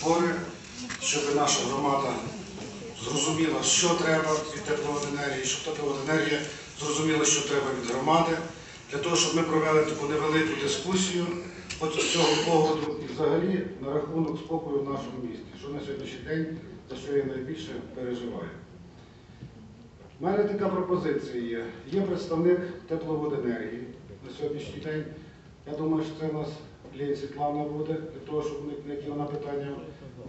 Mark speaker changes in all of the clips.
Speaker 1: збори, щоб наша громада зрозуміла, що треба від тепловоденергії, щоб тепловоденергія зрозуміла, що треба від громади, для того, щоб ми провели таку невелику дискусію з цього поводу і взагалі на рахунок спокою в нашому місті, що на сьогоднішній день, за що я найбільше переживаю. У мене така пропозиція є. Є представник тепловоденергії на сьогоднішній день. Я думаю, що це у нас Лія Світлана буде, для того, щоб на які вона питання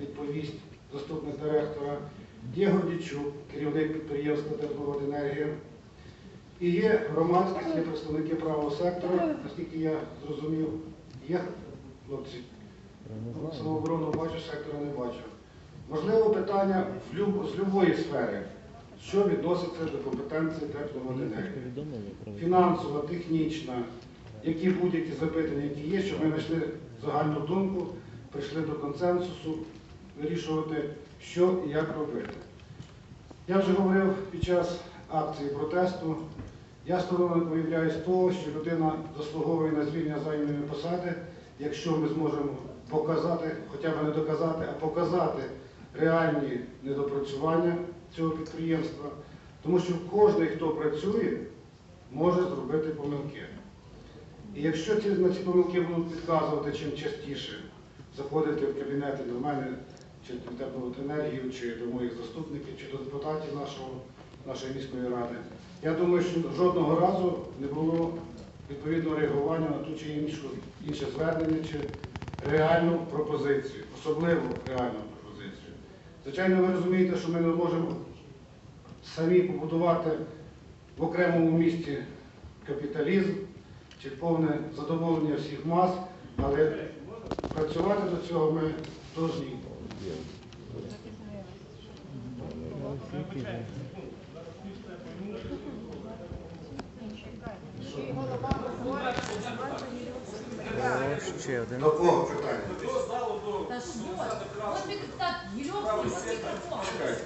Speaker 1: відповість, заступник директора. Є Гордічук, керівник підприємства тепловоденергія. І є громадськість, є представники правого сектора, наскільки я зрозумів, є хлопці. Ну, Самооборону бачу, сектора не бачу. Можливо, питання в люб- з будь-якої сфери, що відноситься до компетенції тепловоденергії. Фінансова, технічна, які будь-які запитання, які є, щоб ми знайшли загальну думку, прийшли до консенсусу, вирішувати, що і як робити. Я вже говорив під час акції протесту, я стороною виявляюсь того, що людина заслуговує на звільнення займаної посади, якщо ми зможемо показати, хоча б не доказати, а показати реальні недопрацювання цього підприємства. Тому що кожен, хто працює, може зробити помилки. І якщо ці, на ці помилки будуть підказувати чим частіше, заходити в кабінети до мене, чи до тепловоденергію, чи до моїх заступників, чи до депутатів нашого, нашої міської ради, я думаю, що жодного разу не було відповідного реагування на ту чи іншу, інше звернення, чи реальну пропозицію, особливо реальну пропозицію. Звичайно, ви розумієте, що ми не можемо самі побудувати в окремому місті капіталізм чи повне задоволення всіх мас, але працювати до цього ми повинні.
Speaker 2: Ще один.
Speaker 1: До кого питання?
Speaker 3: Та ж вот, вот він Єльовський, ось мікрофон.
Speaker 1: Чекайте.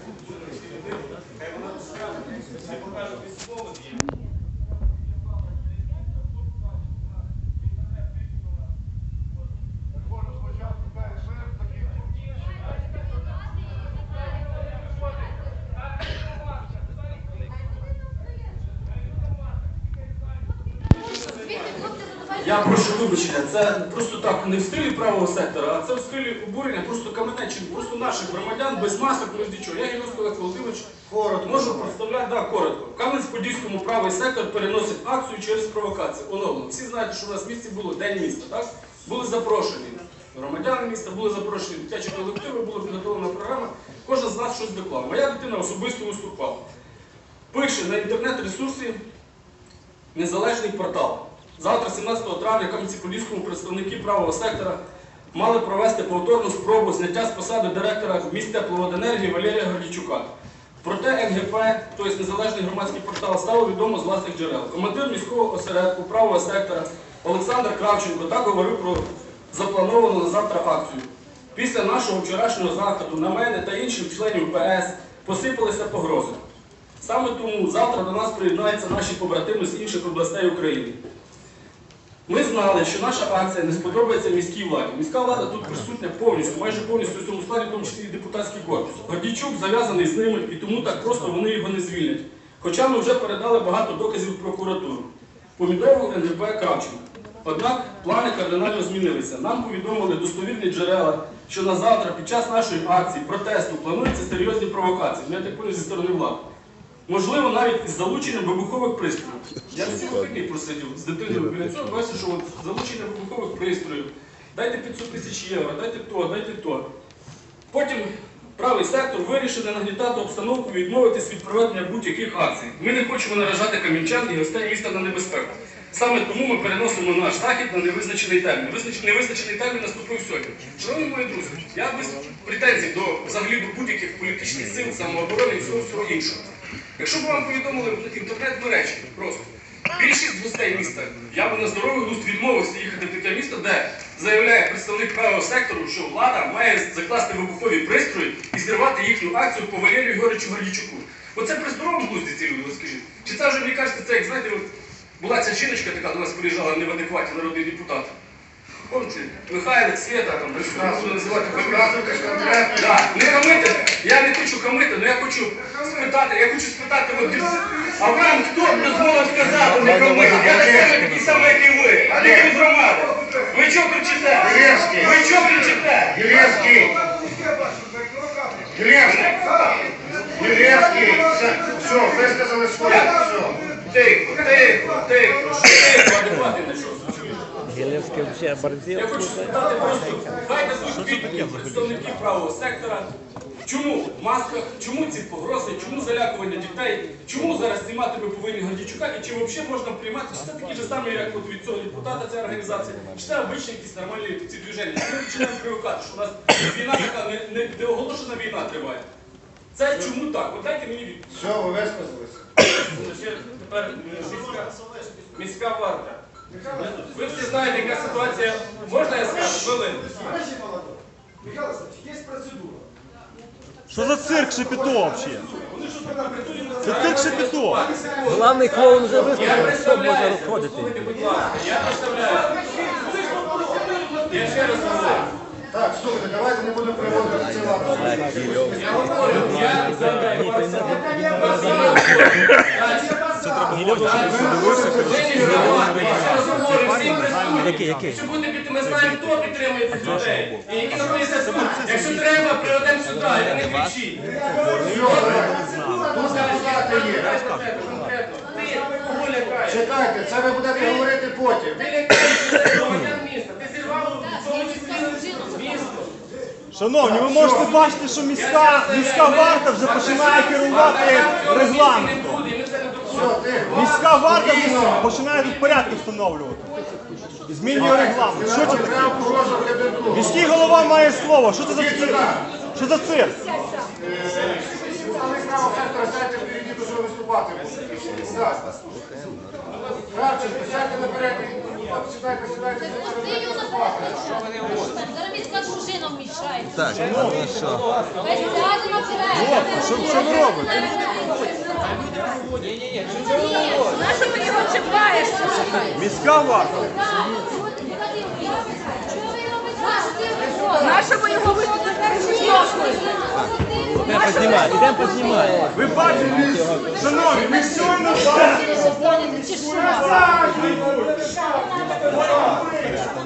Speaker 3: Звідти хлопці задавали
Speaker 4: Я прошу вибачення, це просто так не в стилі правого сектора, а це в стилі обурення просто каменечин, просто наших громадян без масок, без нічого. Я Гінос Олег Володимирович
Speaker 1: Коротко.
Speaker 4: можу представляти, да, коротко. В Кам'янець-Подільському правий сектор переносить акцію через провокацію. Оновлено. Всі знаєте, що у нас в місті було День міста, так? Були запрошені громадяни міста, були запрошені дитячі колективи, була підготовлена програма. Кожен з нас щось доклав. Моя дитина особисто виступала. Пише на інтернет-ресурсі незалежний портал. Завтра, 17 травня, Кам'янці-Подільському представники правого сектора мали провести повторну спробу зняття з посади директора міст тепловоденергії Валерія Гордійчука. Проте НГП, тобто незалежний громадський портал, стало відомо з власних джерел. Командир міського осередку правого сектора Олександр Кравченко так говорив про заплановану на завтра акцію. Після нашого вчорашнього заходу на мене та інших членів ПС посипалися погрози. Саме тому завтра до нас приєднаються наші побратими з інших областей України. Ми знали, що наша акція не сподобається міській владі. Міська влада тут присутня повністю, майже повністю в цьому складі, в тому числі і депутатський корпус. Гордійчук зав'язаний з ними, і тому так просто вони його не звільнять. Хоча ми вже передали багато доказів в прокуратуру. Повідомив НДП Кравченко. Однак плани кардинально змінилися. Нам повідомили достовірні джерела, що на завтра, під час нашої акції, протесту, плануються серйозні провокації, я так зі сторони влади. Можливо, навіть із залученням вибухових пристроїв. Я всі вихідні просидів з дитиною біля цього, бачите, що от залучення вибухових пристроїв. Дайте 500 тисяч євро, дайте то, дайте то. Потім правий сектор вирішив не нагнітати обстановку і відмовитись від проведення будь-яких акцій. Ми не хочемо наражати камінчан і гостей міста на небезпеку. Саме тому ми переносимо наш захід на невизначений термін. Визнач- Невизначений термін наступив сьогодні. Шановні мої друзі, я без претензій до взагалі до будь-яких політичних сил, самооборони і всього всього іншого. Якщо б вам повідомили в інтернет-мережі просто більшість гостей міста, я б на здоровий глузд відмовився їхати в таке місто, де заявляє представник правого сектору, що влада має закласти вибухові пристрої і зірвати їхню акцію по Валерію Горичу Гордійчуку. Оце при здоровому глузді ці люди, скажіть. Чи це вже, мені кажеться, це як знаєте, була ця жіночка така до нас приїжджала не в адекваті народний депутат. Хлопці, Михайлик, Света, там, буду називати фамілію. Да, не хамити. Я не хочу хамити, але я хочу спитати, я хочу спитати, от, а вам хто дозволив сказати не хамити? Я так само такий самий, як і ви. А не від громади. Ви чого кричите? Ви чого кричите?
Speaker 1: Єлєвський. Єлєвський. Єлєвський. Все, все, висказали своє. Все.
Speaker 4: Тихо, тихо, тихо, тихо, адекватний знайшов.
Speaker 2: Гелевський взагалі борзів.
Speaker 4: Я хочу спитати просто, хай дадуть відповідь представників правого сектора. Чому в масках, чому ці погрози, чому залякування дітей, чому зараз знімати ми повинні Гордійчука і чи взагалі можна приймати, чи це такі ж самі, як от від цього депутата ця організація, чи це обичні якісь нормальні ці движення. Ми починаємо привикати, що у нас війна така не, не, не оголошена війна триває. Це чому так? От дайте мені відповідь.
Speaker 1: Все, ви висказалися.
Speaker 4: Тепер е, міська, міська варта. Ви всі знаєте, яка ситуація. Можна я скажу? Хвилину.
Speaker 5: Молодой. Михаил Александрович, есть процедура.
Speaker 6: Що за цирк Шепетов взагалі? Це цирк Шепетов.
Speaker 2: Главний клоун вже
Speaker 4: Я
Speaker 2: виступив, що можна
Speaker 4: представляю,
Speaker 2: розходити.
Speaker 4: послухайте, будь ласка, я представляю. Я ще раз говорю.
Speaker 1: Так, слухайте, давайте не будемо приводити це ладно.
Speaker 4: Я говорю, я
Speaker 2: Який, який?
Speaker 4: Ми знаємо, хто підтримує цих людей. І які знаходяться тут. Якщо треба, приведемо сюди, і не кричіть.
Speaker 1: Тут депутати є.
Speaker 4: Конкретно. Ти кого лякаєш?
Speaker 1: Чекайте, це ви будете говорити потім.
Speaker 4: Ти лякаєш громадян міста. Ти зірвав в цьому числі місто.
Speaker 6: Шановні, ви можете бачити, що міська, міська варта вже починає керувати регламентом. Міська варта починає тут порядки встановлювати. Змінює регламент. Що це таке? Міський голова має слово. Що це за цирк? Що за цирк?
Speaker 1: Сектора сядьте що наперед. Сідайте, сідайте, сідайте
Speaker 3: міська дружина вмішається.
Speaker 2: Так, ну що?
Speaker 3: Весь сяде наперед.
Speaker 6: Що, що ви
Speaker 3: його чіпаєш?
Speaker 6: Міська варта.
Speaker 3: Нащо ви його
Speaker 2: познімати, ідемо познімати.
Speaker 6: Ви бачите, шановні, ми варти.
Speaker 1: Не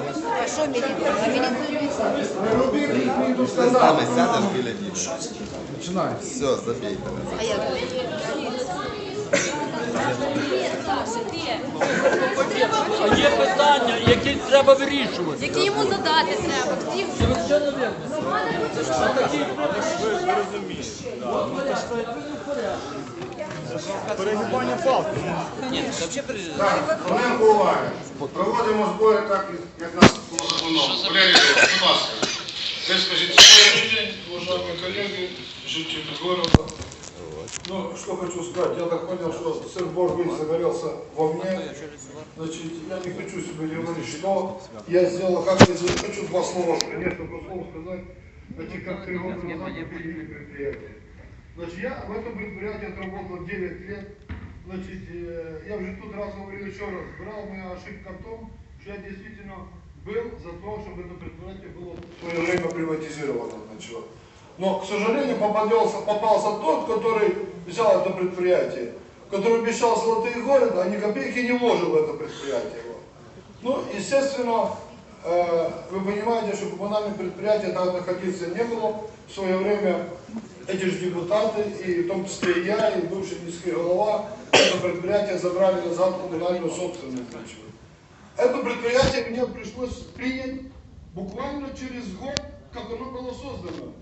Speaker 1: робіть, не йду сказати.
Speaker 7: Саме сядеш біля дітей. Починай. Все, забійте.
Speaker 8: А є питання, які треба вирішувати.
Speaker 3: Які йому задати треба? Всі
Speaker 6: Перегибання палки.
Speaker 1: Так, хвилинку уваги. Проводимо збори так, як нас було заплановано. Валерій, будь ласка, ви скажіть своє.
Speaker 9: день, уважаемые коллеги, жители города. Ну, что хочу сказать, я так понял, что сыр-бор весь загорелся во мне. Значит, я не хочу себе говорить, что я сделал, как я сделал. Хочу два слова, несколько слов сказать. Значит, как три года назад мы купили предприятие. Значит, я в этом предприятии отработал 9 лет. Значит, э, я уже тут раз говорил еще раз, брал моя ошибка в том, что я действительно был за то, чтобы это предприятие было в свое время приватизировано. Вот. Но, к сожалению, попадался, попался тот, который взял это предприятие, который обещал золотые города, а ни копейки не вложил в это предприятие. Ну, естественно, э, вы понимаете, что коммунальное предприятие там находиться не было. В свое время эти же депутаты, и в том числе и я, и бывший низкий голова, это предприятие забрали назад коммунальную собственность. Это предприятие мне пришлось принять буквально через год, как оно было создано.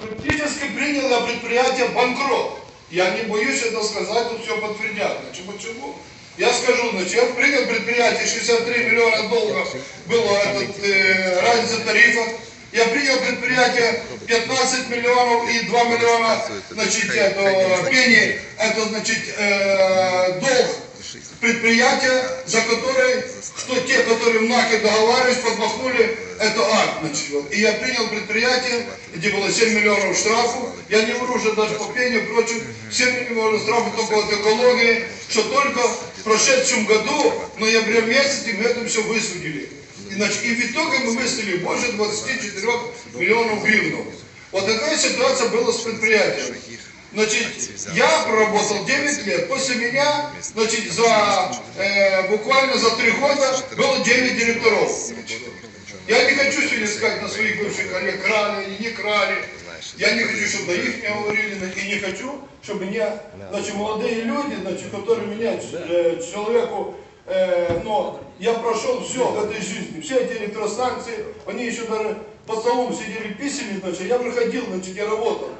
Speaker 9: Практически принял я предприятие банкрот. Я не боюсь это сказать, тут все подтвердят. Значит, почему? Я скажу, значит, я принял предприятие 63 миллиона долларов, было этот, э, разница тарифа. Я принял предприятие 15 миллионов и 2 миллиона, значит, это, пени, это, значит, э, долг предприятия, за которые, что те, которые в НАКе договаривались, подмахнули это акт. Вот. И я принял предприятие, где было 7 миллионов штрафов, я не вру уже даже по пению, впрочем, 7 миллионов штрафов только от экологии, что только в прошедшем году, в ноябре месяце, мы это все высудили. Значит, и в итоге мы выставили больше 24 миллионов гривен. Вот такая ситуация была с предприятием. Значит, я проработал 9 лет. После меня, значит, за, э, буквально за 3 года было 9 директоров. Я не хочу сегодня сказать на своих бывших коллег, крали или не крали. Я не хочу, чтобы на них не говорили, и не хочу, чтобы меня, значит, молодые люди, значит, которые меня, э, человеку, э, но я прошел все в этой жизни, все эти электростанции, они еще даже по столу сидели, писали, значит, я приходил, значит, я работал.